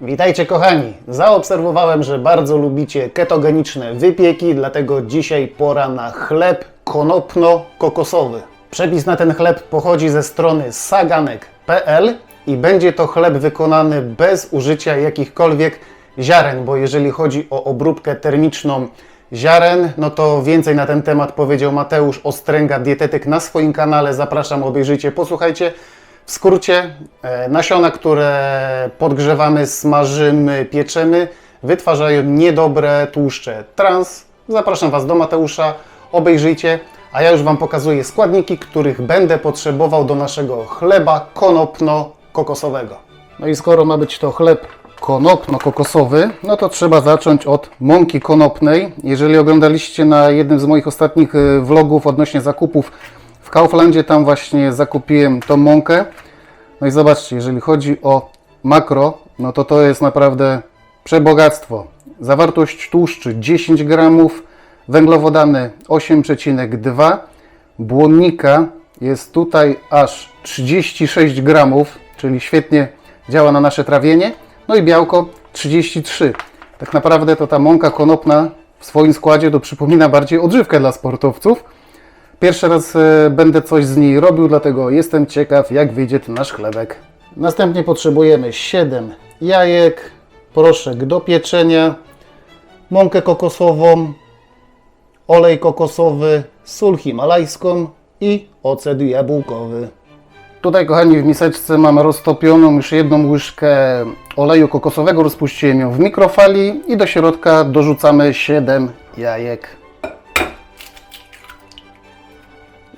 Witajcie kochani. Zaobserwowałem, że bardzo lubicie ketogeniczne wypieki, dlatego dzisiaj pora na chleb konopno-kokosowy. Przepis na ten chleb pochodzi ze strony saganek.pl i będzie to chleb wykonany bez użycia jakichkolwiek ziaren, bo jeżeli chodzi o obróbkę termiczną ziaren, no to więcej na ten temat powiedział Mateusz Ostręga, dietetyk na swoim kanale. Zapraszam, obejrzyjcie, posłuchajcie. W skrócie, e, nasiona, które podgrzewamy, smażymy, pieczemy, wytwarzają niedobre tłuszcze trans. Zapraszam Was do Mateusza, obejrzyjcie, a ja już Wam pokazuję składniki, których będę potrzebował do naszego chleba konopno-kokosowego. No i skoro ma być to chleb konopno-kokosowy, no to trzeba zacząć od mąki konopnej. Jeżeli oglądaliście na jednym z moich ostatnich e, vlogów odnośnie zakupów w Kauflandzie, tam właśnie zakupiłem tą mąkę. No i zobaczcie, jeżeli chodzi o makro, no to to jest naprawdę przebogactwo. Zawartość tłuszczy 10 gramów, węglowodany 8,2, błonnika jest tutaj aż 36 gramów, czyli świetnie działa na nasze trawienie. No i białko 33. Tak naprawdę to ta mąka konopna w swoim składzie to przypomina bardziej odżywkę dla sportowców. Pierwszy raz e, będę coś z niej robił, dlatego jestem ciekaw, jak wyjdzie ten nasz chlebek. Następnie potrzebujemy 7 jajek, proszek do pieczenia, mąkę kokosową, olej kokosowy, sól himalajską i ocet jabłkowy. Tutaj, kochani, w miseczce mam roztopioną już jedną łyżkę oleju kokosowego. Rozpuściłem ją w mikrofali i do środka dorzucamy 7 jajek.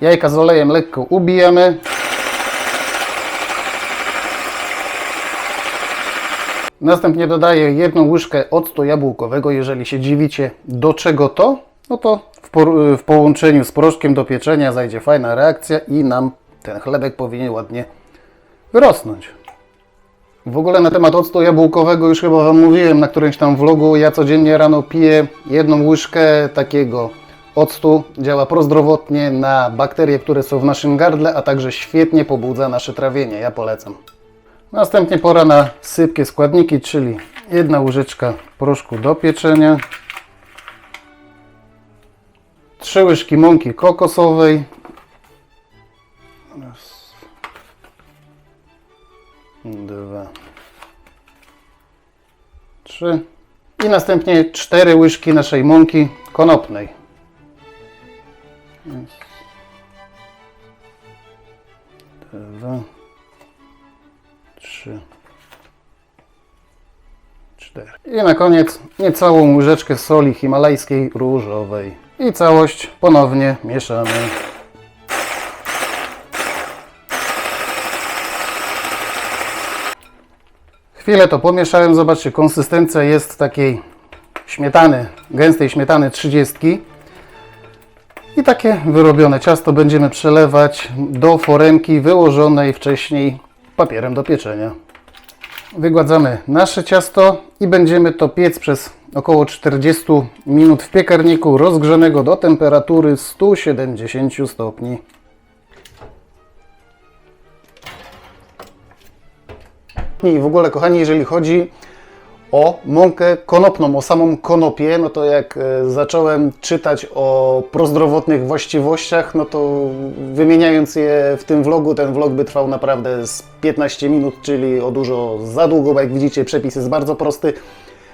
Jajka z olejem lekko ubijamy. Następnie dodaję jedną łyżkę octu jabłkowego. Jeżeli się dziwicie, do czego to, no to w, w połączeniu z proszkiem do pieczenia zajdzie fajna reakcja i nam ten chlebek powinien ładnie wyrosnąć. W ogóle na temat octu jabłkowego już chyba Wam mówiłem na którymś tam vlogu. Ja codziennie rano piję jedną łyżkę takiego octu. Działa prozdrowotnie na bakterie, które są w naszym gardle, a także świetnie pobudza nasze trawienie. Ja polecam. Następnie pora na sypkie składniki, czyli jedna łyżeczka proszku do pieczenia, trzy łyżki mąki kokosowej, raz, dwa, trzy i następnie cztery łyżki naszej mąki konopnej. Raz, dwa, trzy, cztery. I na koniec niecałą łyżeczkę soli himalajskiej różowej. I całość ponownie mieszamy. Chwilę to pomieszałem. Zobaczcie, konsystencja jest takiej śmietany, gęstej śmietany 30. I takie wyrobione ciasto będziemy przelewać do foremki wyłożonej wcześniej papierem do pieczenia. Wygładzamy nasze ciasto i będziemy to piec przez około 40 minut w piekarniku rozgrzanego do temperatury 170 stopni. I w ogóle, kochani, jeżeli chodzi o mąkę konopną, o samą konopię, no to jak e, zacząłem czytać o prozdrowotnych właściwościach, no to wymieniając je w tym vlogu, ten vlog by trwał naprawdę z 15 minut, czyli o dużo za długo, bo jak widzicie przepis jest bardzo prosty.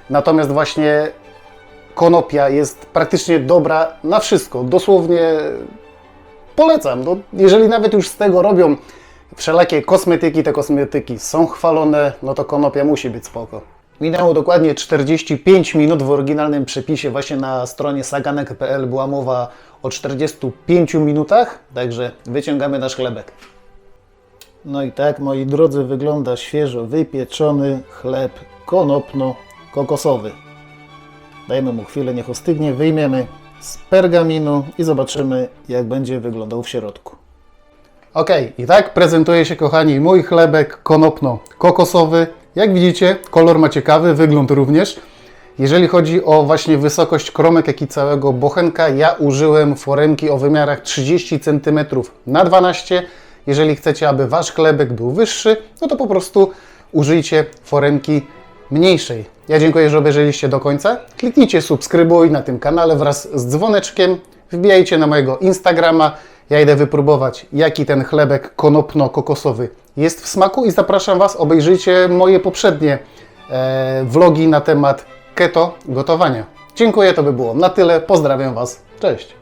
Natomiast właśnie konopia jest praktycznie dobra na wszystko. Dosłownie polecam. No, jeżeli nawet już z tego robią wszelakie kosmetyki, te kosmetyki są chwalone, no to konopia musi być spoko. Minęło dokładnie 45 minut w oryginalnym przepisie, właśnie na stronie saganek.pl była mowa o 45 minutach, także wyciągamy nasz chlebek. No i tak, moi drodzy, wygląda świeżo wypieczony chleb konopno-kokosowy. Dajmy mu chwilę, niech ostygnie, wyjmiemy z pergaminu i zobaczymy, jak będzie wyglądał w środku. Ok, i tak prezentuje się, kochani, mój chlebek konopno-kokosowy. Jak widzicie, kolor ma ciekawy, wygląd również. Jeżeli chodzi o właśnie wysokość kromek, jak i całego bochenka, ja użyłem foremki o wymiarach 30 cm na 12 Jeżeli chcecie, aby wasz chlebek był wyższy, no to po prostu użyjcie foremki mniejszej. Ja dziękuję, że obejrzeliście do końca. Kliknijcie subskrybuj na tym kanale wraz z dzwoneczkiem. Wbijajcie na mojego Instagrama. Ja idę wypróbować, jaki ten chlebek konopno-kokosowy jest w smaku i zapraszam Was, obejrzyjcie moje poprzednie e, vlogi na temat keto gotowania. Dziękuję, to by było na tyle. Pozdrawiam Was. Cześć.